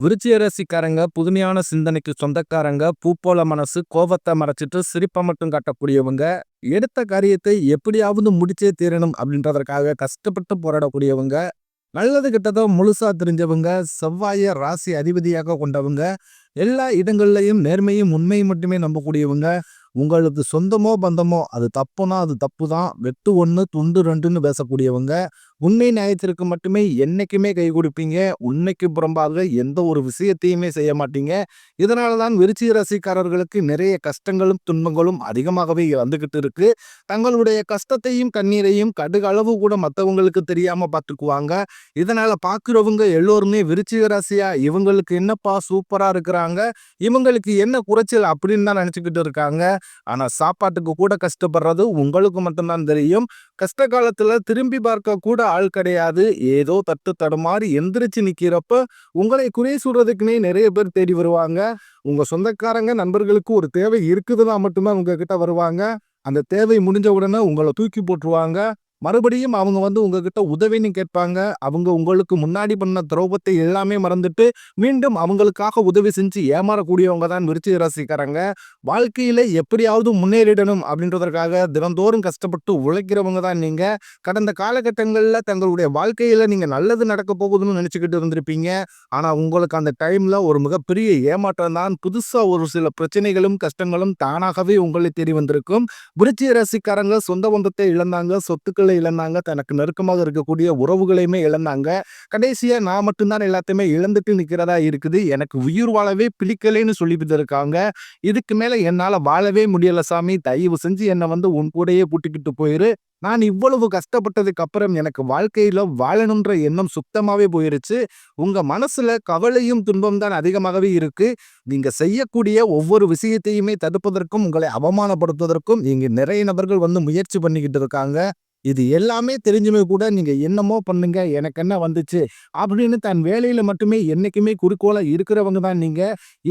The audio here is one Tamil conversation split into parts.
விருச்சிக ராசிக்காரங்க புதுமையான சிந்தனைக்கு சொந்தக்காரங்க பூப்போல மனசு கோபத்தை மறைச்சிட்டு சிரிப்பை மட்டும் காட்டக்கூடியவங்க எடுத்த காரியத்தை எப்படியாவது முடிச்சே தீரணும் அப்படின்றதற்காக கஷ்டப்பட்டு போராடக்கூடியவங்க நல்லது கெட்டதோ முழுசா தெரிஞ்சவங்க செவ்வாய ராசி அதிபதியாக கொண்டவங்க எல்லா இடங்கள்லையும் நேர்மையும் உண்மையும் மட்டுமே நம்பக்கூடியவங்க. உங்களுக்கு சொந்தமோ பந்தமோ அது தப்புனா அது தப்பு தான் வெட்டு ஒன்று துண்டு ரெண்டுன்னு பேசக்கூடியவங்க. உண்மை நியாயத்திற்கு மட்டுமே என்றைக்குமே கை கொடுப்பீங்க. உண்மைக்கு புறம்பாக எந்த ஒரு விஷயத்தையுமே செய்ய மாட்டீங்க. இதனால தான் விருச்சிக ராசிக்காரர்களுக்கு நிறைய கஷ்டங்களும் துன்பங்களும் அதிகமாகவே வந்துகிட்டு இருக்கு. தங்களுடைய கஷ்டத்தையும் கண்ணீரையும் கடுகளவு கூட மற்றவங்களுக்கு தெரியாமல் பார்த்துக்குவாங்க. இதனால பார்க்குறவங்க எல்லோருமே விருச்சிக ராசியா? இவங்களுக்கு என்னப்பா சூப்பராக இருக்கிறாங்க? இவங்களுக்கு என்ன குறைச்சல் அப்படின்னு தான் நினச்சிக்கிட்டு இருக்காங்க. ஆனால் சாப்பாட்டுக்கு கூட கஷ்டப்படுறது உங்களுக்கு மட்டும்தான் தெரியும். கஷ்ட காலத்தில் திரும்பி பார்க்க கூட ஆள் கிடையாது. ஏதோ தட்டு தடுமாறி எந்திரிச்சு நிற்கிறப்ப உங்களை குறை சொல்கிறதுக்குனே நிறைய பேர் தேடி வருவாங்க. உங்கள் சொந்தக்காரங்க நண்பர்களுக்கு ஒரு தேவை இருக்குதுன்னா மட்டும்தான் உங்ககிட்ட வருவாங்க. அந்த தேவை முடிஞ்ச உடனே உங்களை தூக்கி போட்டுருவாங்க. மறுபடியும் அவங்க வந்து உங்ககிட்ட உதவின்னு கேட்பாங்க. அவங்க உங்களுக்கு முன்னாடி பண்ண துரோகத்தை எல்லாமே மறந்துட்டு மீண்டும் அவங்களுக்காக உதவி செஞ்சு ஏமாறக்கூடியவங்க தான் விருச்சிக ராசிக்காரங்க. வாழ்க்கையில எப்படியாவது முன்னேறிடணும் அப்படின்றதற்காக தினந்தோறும் கஷ்டப்பட்டு உழைக்கிறவங்க தான் நீங்க. கடந்த காலகட்டங்களில் தங்களுடைய வாழ்க்கையில நீங்க நல்லது நடக்க போகுதுன்னு நினைச்சுக்கிட்டு இருந்திருப்பீங்க. ஆனா உங்களுக்கு அந்த டைம்ல ஒரு மிகப்பெரிய ஏமாற்றம் தான் புதுசா ஒரு சில பிரச்சனைகளும் கஷ்டங்களும் தானாகவே உங்களை தேடி வந்திருக்கும். விருச்சிக ராசிக்காரங்க சொந்த பந்தத்தை இழந்தாங்க சொத்துக்கள் நண்பர்களை இழந்தாங்க. தனக்கு நெருக்கமாக இருக்கக்கூடிய உறவுகளையுமே இழந்தாங்க. கடைசியாக நான் மட்டும்தான் எல்லாத்தையுமே இழந்துட்டு நிற்கிறதா இருக்குது. எனக்கு உயிர் வாழவே பிடிக்கலைன்னு சொல்லிட்டு இருக்காங்க இதுக்கு மேலே என்னால் வாழவே முடியல சாமி. தயவு செஞ்சு என்னை வந்து உன் கூடையே பூட்டிக்கிட்டு போயிரு. நான் இவ்வளவு கஷ்டப்பட்டதுக்கு அப்புறம் எனக்கு வாழ்க்கையில் வாழணுன்ற எண்ணம் சுத்தமாகவே போயிருச்சு. உங்கள் மனசில் கவலையும் துன்பம் தான் அதிகமாகவே இருக்குது நீங்கள் செய்யக்கூடிய ஒவ்வொரு விஷயத்தையுமே தடுப்பதற்கும் உங்களை அவமானப்படுத்துவதற்கும் இங்கே நிறைய நபர்கள் வந்து முயற்சி பண்ணிக்கிட்டு இருக்காங்க. இது எல்லாமே தெரிஞ்சுமே கூட நீங்க என்னமோ பண்ணுங்க எனக்கு என்ன வந்துச்சு? அப்படின்னு தன் வேலையில மட்டுமே என்னைக்குமே குறிக்கோளா இருக்கிறவங்க தான் நீங்க.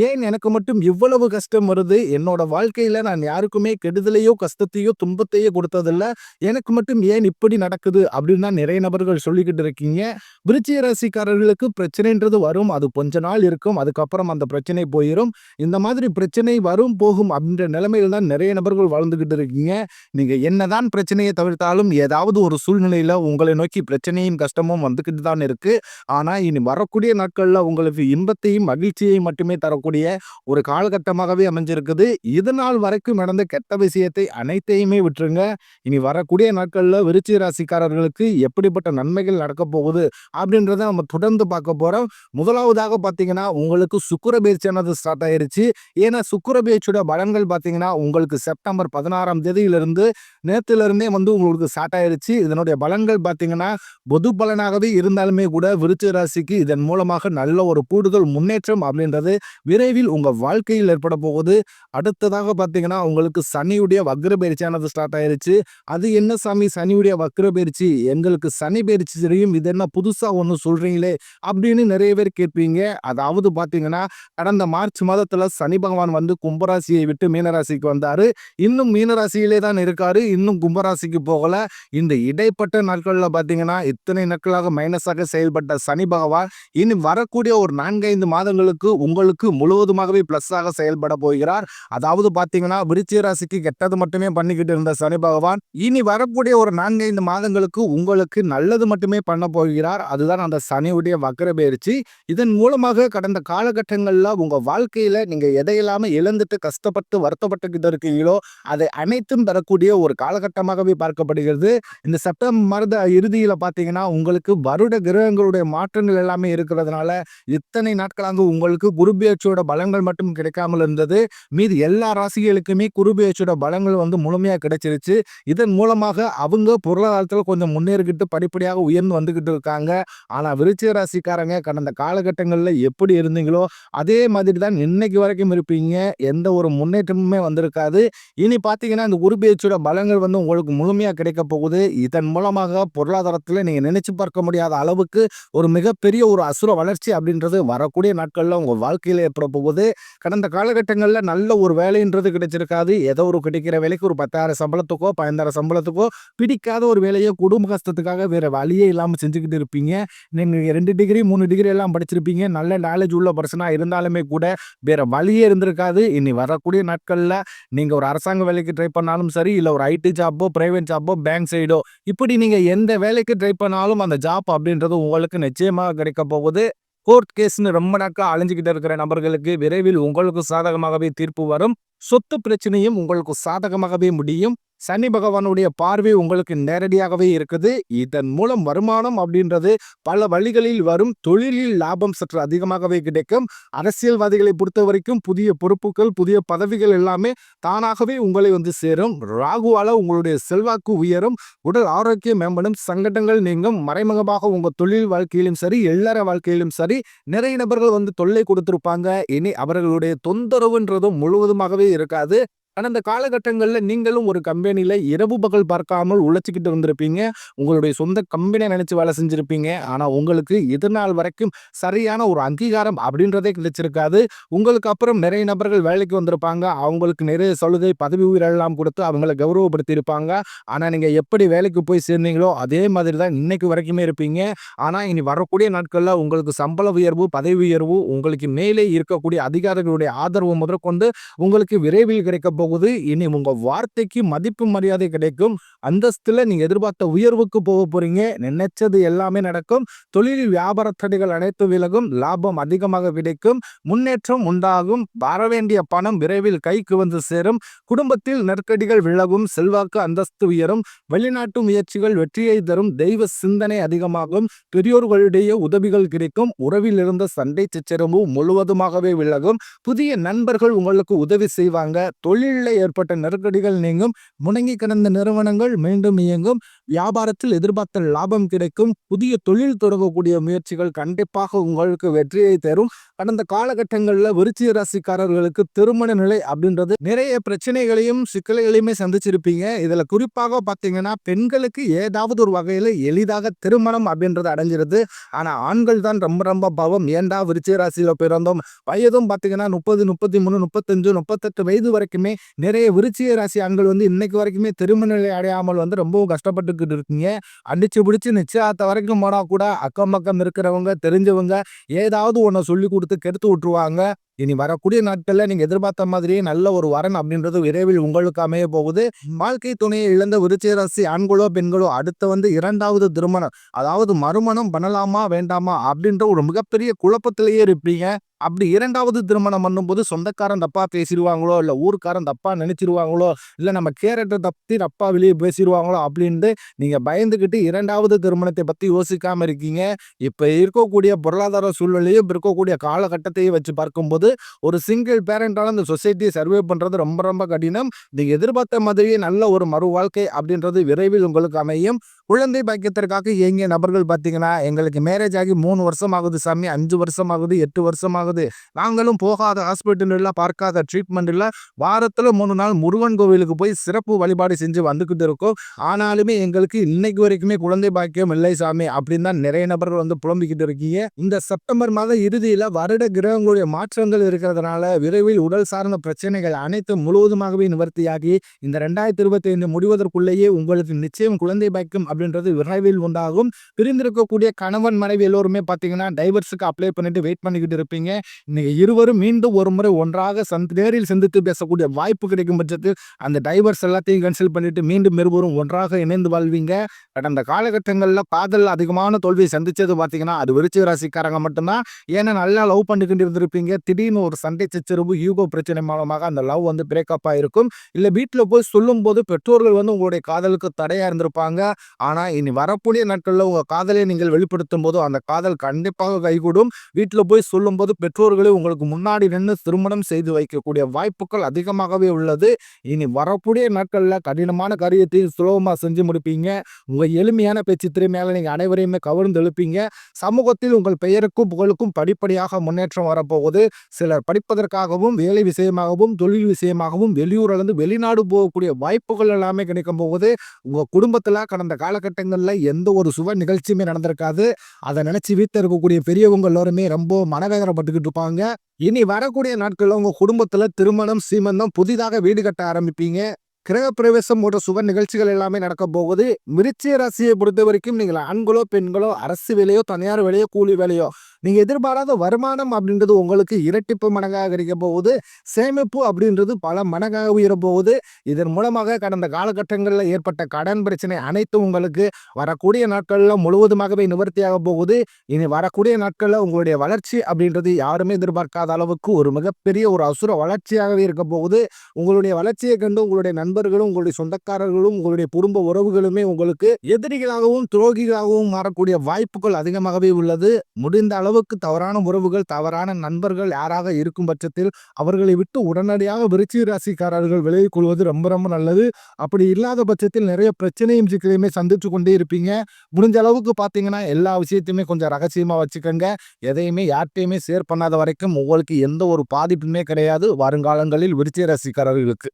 ஏன் எனக்கு மட்டும் இவ்வளவு கஷ்டம் வருது? என்னோட வாழ்க்கையில நான் யாருக்குமே கெடுதலையோ கஷ்டத்தையோ துன்பத்தையோ கொடுத்ததில்ல. எனக்கு மட்டும் ஏன் இப்படி நடக்குது? அப்படின்னு தான் நிறைய நபர்கள் சொல்லிக்கிட்டு இருக்கீங்க. விருச்சிய ராசிக்காரர்களுக்கு பிரச்சனைன்றது வரும். அது கொஞ்ச நாள் இருக்கும். அதுக்கப்புறம் அந்த பிரச்சனை போயிடும் இந்த மாதிரி பிரச்சனை வரும் போகும் அப்படின்ற நிலைமையில் தான் நிறைய நபர்கள் வாழ்ந்துகிட்டு இருக்கீங்க. நீங்க என்னதான் பிரச்சனையை தவிர்த்தாலும் ஏதாவது ஒரு சூழ்நிலையில் உங்களை நோக்கி பிரச்சனையும் கஷ்டமும் வந்துக்கிட்டு தான் இருக்கு. ஆனால் இனி வரக்கூடிய நாட்களில் உங்களுக்கு இன்பத்தையும் மகிழ்ச்சியையும் மட்டுமே தரக்கூடிய ஒரு காலகட்டமாகவே அமைஞ்சிருக்குது. இது நாள் வரைக்கும் நடந்த கெட்ட விஷயத்தை அனைத்தையுமே விட்டுருங்க. இனி வரக்கூடிய நாட்களில் விருச்சி ராசிக்காரர்களுக்கு எப்படிப்பட்ட நன்மைகள் நடக்க போகுது அப்படின்றத நம்ம தொடர்ந்து பார்க்க போகிறோம் முதலாவதாக பார்த்தீங்கன்னா உங்களுக்கு சுக்குர பயிற்சியானது ஸ்டார்ட் ஆயிருச்சு. ஏன்னா சுக்குர பயிற்சியோட பலன்கள் பார்த்தீங்கன்னா உங்களுக்கு செப்டம்பர் பதினாறாம் தேதியிலிருந்து நேற்றுலேருந்தே வந்து உங்களுக்கு ஸ்டார்ட் ஆயிருச்சு இதனுடைய பலன்கள் பார்த்தீங்கன்னா பொது பலனாகவே இருந்தாலுமே கூட விருச்ச ராசிக்கு இதன் மூலமாக நல்ல ஒரு கூடுதல் முன்னேற்றம் அப்படின்றது விரைவில் உங்கள் வாழ்க்கையில் ஏற்பட போகுது. அடுத்ததாக பார்த்தீங்கன்னா உங்களுக்கு சனியுடைய வக்ர பயிற்சியானது ஸ்டார்ட் ஆயிருச்சு. அது என்ன சாமி? சனியுடைய வக்ர பயிற்சி. எங்களுக்கு சனி பயிற்சி தெரியும். இது என்ன புதுசாக ஒன்று சொல்கிறீங்களே அப்படின்னு நிறைய பேர் கேட்பீங்க. அதாவது பார்த்தீங்கன்னா கடந்த மார்ச் மாதத்தில் சனி பகவான் வந்து கும்பராசியை விட்டு மீனராசிக்கு வந்தார். இன்னும் மீனராசியிலே தான் இருக்காரு. இன்னும் கும்பராசிக்கு போகல. இந்த இடைப்பட்ட நாட்களில் பார்த்தீங்கன்னா இத்தனை நாட்களாக மைனஸாக செயல்பட்ட சனி பகவான் இனி வரக்கூடிய ஒரு நான்கைந்து மாதங்களுக்கு உங்களுக்கு முழுவதுமாகவே பிளஸ்ஸாக செயல்பட போகிறார். அதாவது பார்த்தீங்கன்னா விருச்சிக ராசிக்கு கெட்டது மட்டுமே பண்ணிக்கிட்டு இருந்த சனி பகவான் இனி வரக்கூடிய ஒரு நான்கைந்து மாதங்களுக்கு உங்களுக்கு நல்லது மட்டுமே பண்ண போகிறார். அதுதான் அந்த சனியுடைய வக்கர பயிற்சி. இதன் மூலமாக கடந்த காலகட்டங்களில் உங்கள் வாழ்க்கையில் நீங்கள் எதையெல்லாம இழந்துட்டு கஷ்டப்பட்டு வருத்தப்பட்டுக்கிட்டு இருக்கீங்களோ அதை அனைத்தும் பெறக்கூடிய ஒரு காலகட்டமாகவே பார்க்கப்படுகிறது. போது இந்த செப்டம்பர் மாத இறுதியில் பார்த்தீங்கன்னா உங்களுக்கு வருட கிரகங்களுடைய மாற்றங்கள் எல்லாமே இருக்கிறதுனால இத்தனை நாட்களாக உங்களுக்கு குருபேச்சியோட பலங்கள் மட்டும் கிடைக்காமல் இருந்தது. மீது எல்லா ராசிகளுக்குமே குருபேச்சியோட பலங்கள் வந்து முழுமையாக கிடைச்சிருச்சு. இதன் மூலமாக அவங்க பொருளாதாரத்தில் கொஞ்சம் முன்னேறிக்கிட்டு படிப்படியாக உயர்ந்து வந்துக்கிட்டு இருக்காங்க. ஆனால் விருச்சிக ராசிக்காரங்க கடந்த காலகட்டங்களில் எப்படி இருந்தீங்களோ அதே மாதிரி தான் இன்னைக்கு வரைக்கும் இருப்பீங்க. எந்த ஒரு முன்னேற்றமுமே வந்திருக்காது. இனி பார்த்தீங்கன்னா இந்த குருபேச்சியோட பலங்கள் வந்து உங்களுக்கு முழுமையாக கிடைக்க போகும் போகுது. இதன் மூலமாக பொருளாதாரத்தில் நீங்கள் நினைச்சு பார்க்க முடியாத அளவுக்கு ஒரு மிகப்பெரிய ஒரு அசுர வளர்ச்சி அப்படின்றது வரக்கூடிய நாட்களில் உங்கள் வாழ்க்கையில் ஏற்பட போகுது. கடந்த காலகட்டங்களில் நல்ல ஒரு வேலைன்றது கிடைச்சிருக்காது. ஏதோ ஒரு கிடைக்கிற வேலைக்கு ஒரு பத்தாயிரம் சம்பளத்துக்கோ பதினாயிரம் சம்பளத்துக்கோ பிடிக்காத ஒரு வேலையை குடும்ப கஷ்டத்துக்காக வேறு வழியே இல்லாமல் செஞ்சுக்கிட்டு இருப்பீங்க. நீங்கள் ரெண்டு டிகிரி மூணு டிகிரி எல்லாம் படிச்சிருப்பீங்க. நல்ல நாலேஜ் உள்ள பர்சனாக இருந்தாலுமே கூட வேறு வழியே இருந்திருக்காது. இனி வரக்கூடிய நாட்களில் நீங்கள் ஒரு அரசாங்க வேலைக்கு ட்ரை பண்ணாலும் சரி இல்லை ஒரு ஐடி ஜாப்போ பிரைவேட் ஜாப்போ பேங்க் சைடோ இப்படி நீங்கள் எந்த வேலைக்கு ட்ரை பண்ணாலும் அந்த ஜாப் அப்படின்றது உங்களுக்கு நிச்சயமாக கிடைக்க போகுது. கோர்ட் கேஸ்னு ரொம்ப நாட்கள் அலைஞ்சிக்கிட்டு இருக்கிற நபர்களுக்கு விரைவில் உங்களுக்கு சாதகமாகவே தீர்ப்பு வரும். சொத்து பிரச்சனையும் உங்களுக்கு சாதகமாகவே முடியும். சனி பகவானுடைய பார்வை உங்களுக்கு நேரடியாகவே இருக்குது. இதன் மூலம் வருமானம் அப்படின்றது பல வழிகளில் வரும். தொழிலில் லாபம் சற்று அதிகமாகவே கிடைக்கும். அரசியல்வாதிகளை பொறுத்த வரைக்கும் புதிய பொறுப்புகள் புதிய பதவிகள் எல்லாமே தானாகவே உங்களை வந்து சேரும். ராகுவால உங்களுடைய செல்வாக்கு உயரும். உடல் ஆரோக்கியம் மேம்படும். சங்கடங்கள் நீங்கும். மறைமுகமாக உங்க தொழில் வாழ்க்கையிலும் சரி எல்லார வாழ்க்கையிலும் சரி நிறைய நபர்கள் வந்து தொல்லை கொடுத்திருப்பாங்க. இனி அவர்களுடைய தொந்தரவுன்றதும் முழுவதுமாகவே இருக்காது. கடந்த காலகட்டங்களில் நீங்களும் ஒரு கம்பெனியில் இரவு பகல் பார்க்காமல் உழைச்சிக்கிட்டு வந்திருப்பீங்க உங்களுடைய சொந்த கம்பெனியை நினச்சி வேலை செஞ்சுருப்பீங்க. ஆனால் உங்களுக்கு எதிர்நாள் வரைக்கும் சரியான ஒரு அங்கீகாரம் அப்படின்றதே கிடைச்சிருக்காது. உங்களுக்கு அப்புறம் நிறைய நபர்கள் வேலைக்கு வந்திருப்பாங்க. அவங்களுக்கு நிறைய சலுகை பதவி உயிரெல்லாம் கொடுத்து அவங்கள கௌரவப்படுத்தி இருப்பாங்க ஆனால் நீங்கள் எப்படி வேலைக்கு போய் சேர்ந்தீங்களோ அதே மாதிரி தான் இன்னைக்கு வரைக்குமே இருப்பீங்க. ஆனால் இனி வரக்கூடிய நாட்களில் உங்களுக்கு சம்பள உயர்வு பதவி உயர்வு உங்களுக்கு மேலே இருக்கக்கூடிய அதிகாரிகளுடைய ஆதரவு முதற்கொண்டு உங்களுக்கு விரைவில் கிடைக்க போகுது. இனி உங்கள் வார்த்தைக்கு மதிப்பு மரியாதை கிடைக்கும். அந்தஸ்தில் நீங்கள் எதிர்பார்த்த உயர்வுக்கு போக போகிறீங்க நினைச்சது எல்லாமே நடக்கும். தொழில் வியாபார தடைகள் அனைத்து விலகும். லாபம் அதிகமாக கிடைக்கும். முன்னேற்றம் உண்டாகும். வரவேண்டிய பணம் விரைவில் கைக்கு வந்து சேரும். குடும்பத்தில் நெருக்கடிகள் விலகும். செல்வாக்கு அந்தஸ்து உயரும். வெளிநாட்டு முயற்சிகள் வெற்றியை தரும். தெய்வ சிந்தனை அதிகமாகும். பெரியோர்களுடைய உதவிகள் கிடைக்கும். உறவில் இருந்த சண்டை சச்சரவு முழுவதுமாகவே விலகும். புதிய நண்பர்கள் உங்களுக்கு உதவி செய்வாங்க. தொழில் தொழிலில் ஏற்பட்ட நெருக்கடிகள் நீங்கும். முடங்கி கிடந்த நிறுவனங்கள் மீண்டும் இயங்கும். வியாபாரத்தில் எதிர்பார்த்த லாபம் கிடைக்கும். புதிய தொழில் தொடங்கக்கூடிய முயற்சிகள் கண்டிப்பாக உங்களுக்கு வெற்றியை தரும். கடந்த காலகட்டங்களில் விருச்சிக ராசிக்காரர்களுக்கு திருமண நிலை அப்படின்றது நிறைய பிரச்சனைகளையும் சிக்கல்களையுமே சந்திச்சிருப்பீங்க. இதில் குறிப்பாக பார்த்தீங்கன்னா பெண்களுக்கு ஏதாவது ஒரு வகையில் எளிதாக திருமணம் அப்படின்றது அடைஞ்சிருது. ஆனால் ஆண்கள் தான் ரொம்ப ரொம்ப பவம். ஏண்டா விருச்சிக ராசியில் பிறந்தோம்? வயதும் பார்த்தீங்கன்னா முப்பது முப்பத்தி மூணு முப்பத்தஞ்சு முப்பத்தெட்டு வயது வரைக்குமே நிறைய விருச்சிக ராசி ஆண்கள் வந்து இன்னைக்கு வரைக்குமே திருமண நிலை அடையாமல் வந்து ரொம்பவும் கஷ்டப்பட்டுக்கிட்டு இருக்கீங்க. அடிச்சு பிடிச்சி நிச்சயத்த வரைக்கும் போனால் கூட அக்கம் பக்கம் இருக்கிறவங்க தெரிஞ்சவங்க ஏதாவது ஒன்றை சொல்லி கொடுத்து கெடுத்து விட்டுருவாங்க. இனி வரக்கூடிய நாட்கள்ல நீங்க எதிர்பார்த்த மாதிரியே நல்ல ஒரு வரன் அப்படின்றது விரைவில் உங்களுக்கு அமைய போகுது. வாழ்க்கை துணையை இழந்த விருச்சிக ராசி ஆண்களோ பெண்களோ அடுத்து வந்து இரண்டாவது திருமணம் அதாவது மறுமணம் பண்ணலாமா வேண்டாமா அப்படின்ற ஒரு மிகப்பெரிய குழப்பத்திலேயே இருப்பீங்க. அப்படி இரண்டாவது திருமணம் பண்ணும்போது சொந்தக்காரன் தப்பா பேசிடுவாங்களோ இல்லை ஊருக்காரன் தப்பா நினைச்சிருவாங்களோ இல்லை நம்ம கேரக்டர் தப்பி தப்பா வெளியே பேசிடுவாங்களோ அப்படின்ட்டு நீங்க பயந்துக்கிட்டு இரண்டாவது திருமணத்தை பத்தி யோசிக்காம இருக்கீங்க. இப்ப இருக்கக்கூடிய பொருளாதார சூழ்நிலையும் இருக்கக்கூடிய காலகட்டத்தையும் வச்சு பார்க்கும்போது ஒரு சிங்கிள் பேரண்டால இந்த சொசைட்டியை சர்வே பண்ணுறது ரொம்ப ரொம்ப கடினம். நீங்கள் எதிர்பார்த்த மாதிரியே நல்ல ஒரு மறு வாழ்க்கை அப்படின்றது விரைவில் உங்களுக்கு அமையும். குழந்தை பாக்கியத்திற்காக இயங்கிய நபர்கள் பார்த்தீங்கன்னா எங்களுக்கு மேரேஜ் ஆகி மூணு வருஷம் ஆகுது சாமி அஞ்சு வருஷம் ஆகுது எட்டு வருஷம் ஆகுது நாங்களும் போகாத ஹாஸ்பிட்டல் பார்க்காத ட்ரீட்மெண்ட்டில் வாரத்தில் மூணு நாள் முருகன் கோவிலுக்கு போய் சிறப்பு வழிபாடு செஞ்சு வந்துக்கிட்டு இருக்கோம். ஆனாலுமே எங்களுக்கு இன்னைக்கு வரைக்குமே குழந்தை பாக்கியம் இல்லை சாமி அப்படின்னு தான் நிறைய நபர்கள் வந்து புலம்பிக்கிட்டு இருக்கீங்க. இந்த செப்டம்பர் மாத இறுதியில் வருட கிரகங்களுடைய மாற்றங்கள் இருக்கிறதுனால விரைவில் உடல் சார்ந்த பிரச்சனைகள் அனைத்தும் முழுவதுமாகவே நிவர்த்தியாகி இந்த ரெண்டாயிரத்தி இருபத்தி ஐந்து முடிவதற்குள்ளேயே உங்களுக்கு நிச்சயம் குழந்தை பாய்க்கும் அப்படின்றது விரைவில் உண்டாகும். பிரிந்திருக்கக்கூடிய கணவன் மனைவி எல்லோருமே பார்த்தீங்கன்னா டைவர்ஸுக்கு அப்ளை பண்ணிட்டு வெயிட் பண்ணிக்கிட்டு இருப்பீங்க. இன்னைக்கு இருவரும் மீண்டும் ஒரு முறை ஒன்றாக சந்த் நேரில் சந்தித்து பேசக்கூடிய வாய்ப்பு கிடைக்கும் பட்சத்தில் அந்த டைவர்ஸ் எல்லாத்தையும் கன்சல்ட் பண்ணிட்டு மீண்டும் இருவரும் ஒன்றாக இணைந்து வாழ்வீங்க. கடந்த காலகட்டங்களில் காதல் அதிகமான தோல்வியை சந்திச்சது பார்த்தீங்கன்னா அது விருச்சிக ராசிக்காரங்க மட்டும்தான். ஏன்னா நல்லா லவ் பண்ணிக்கிட்டு இருந்திருப்பீங்க. திடீர் திடீர்னு ஒரு சண்டை சச்சரவு யூகோ பிரச்சனை மூலமாக அந்த லவ் வந்து பிரேக்கப் ஆயிருக்கும். இல்லை வீட்டில் போய் சொல்லும்போது பெற்றோர்கள் வந்து உங்களுடைய காதலுக்கு தடையாக இருந்திருப்பாங்க. ஆனால் இனி வரக்கூடிய நாட்களில் உங்கள் காதலை நீங்கள் வெளிப்படுத்தும் போது அந்த காதல் கண்டிப்பாக கைகூடும். வீட்டில் போய் சொல்லும்போது பெற்றோர்களே உங்களுக்கு முன்னாடி நின்று திருமணம் செய்து வைக்கக்கூடிய வாய்ப்புகள் அதிகமாகவே உள்ளது. இனி வரக்கூடிய நாட்களில் கடினமான காரியத்தையும் சுலபமாக செஞ்சு முடிப்பீங்க. உங்கள் எளிமையான பேச்சு திறமையால் நீங்கள் அனைவரையுமே கவர்ந்து எழுப்பீங்க. சமூகத்தில் உங்கள் பெயருக்கும் புகழுக்கும் படிப்படியாக முன்னேற்றம் வரப்போகுது. சிலர் படிப்பதற்காகவும் வேலை விஷயமாகவும் தொழில் விஷயமாகவும் வெளியூரிலிருந்து வெளிநாடு போகக்கூடிய வாய்ப்புகள் எல்லாமே கிடைக்கும் போகுது உங்கள் குடும்பத்தில் கடந்த காலகட்டங்களில் எந்த ஒரு சுப நிகழ்ச்சியுமே நடந்திருக்காது. அதை நினச்சி வீட்டில் இருக்கக்கூடிய பெரியவங்க எல்லாருமே ரொம்ப மனவேதனைப்பட்டுக்கிட்டு இருப்பாங்க. இனி வரக்கூடிய நாட்களில் உங்கள் குடும்பத்தில் திருமணம் சீமந்தம் புதிதாக வீடு கட்ட ஆரம்பிப்பீங்க. கிரகப்பிரவேசம் போன்ற சுப நிகழ்ச்சிகள் எல்லாமே நடக்க போகுது. மிருச்சிய ராசியை பொறுத்த வரைக்கும் நீங்கள் ஆண்களோ பெண்களோ அரசு வேலையோ தனியார் வேலையோ கூலி வேலையோ நீங்க எதிர்பாராத வருமானம் அப்படின்றது உங்களுக்கு இரட்டிப்பு மடங்காக கிடைக்க போகுது. சேமிப்பு அப்படின்றது பல மடங்காக உயர போகுது. இதன் மூலமாக கடந்த காலகட்டங்களில் ஏற்பட்ட கடன் பிரச்சனை அனைத்தும் உங்களுக்கு வரக்கூடிய நாட்களில் முழுவதுமாகவே நிவர்த்தியாக போகுது. இனி வரக்கூடிய நாட்களில் உங்களுடைய வளர்ச்சி அப்படின்றது யாருமே எதிர்பார்க்காத அளவுக்கு ஒரு மிகப்பெரிய ஒரு அசுர வளர்ச்சியாகவே இருக்க போகுது. உங்களுடைய வளர்ச்சியை கண்டு உங்களுடைய நண்பர்களும் உங்களுடைய சொந்தக்காரர்களும் உங்களுடைய குடும்ப உறவுகளுமே உங்களுக்கு எதிரிகளாகவும் துரோகிகளாகவும் மாறக்கூடிய வாய்ப்புகள் அதிகமாகவே உள்ளது. முடிந்த அளவு அளவுக்கு தவறான உறவுகள் தவறான நண்பர்கள் யாராக இருக்கும் பட்சத்தில் அவர்களை விட்டு உடனடியாக விருச்சி ராசிக்காரர்கள் விலகிக் கொள்வது ரொம்ப ரொம்ப நல்லது. அப்படி இல்லாத பட்சத்தில் நிறைய பிரச்சனையும் சிக்கலையுமே சந்தித்து கொண்டே இருப்பீங்க. முடிஞ்ச அளவுக்கு பார்த்தீங்கன்னா எல்லா விஷயத்தையுமே கொஞ்சம் ரகசியமாக வச்சுக்கோங்க. எதையுமே யார்கிட்டையுமே ஷேர் பண்ணாத வரைக்கும் உங்களுக்கு எந்த ஒரு பாதிப்புமே கிடையாது. வருங்காலங்களில் விருச்சிக ராசிக்காரர்களுக்கு.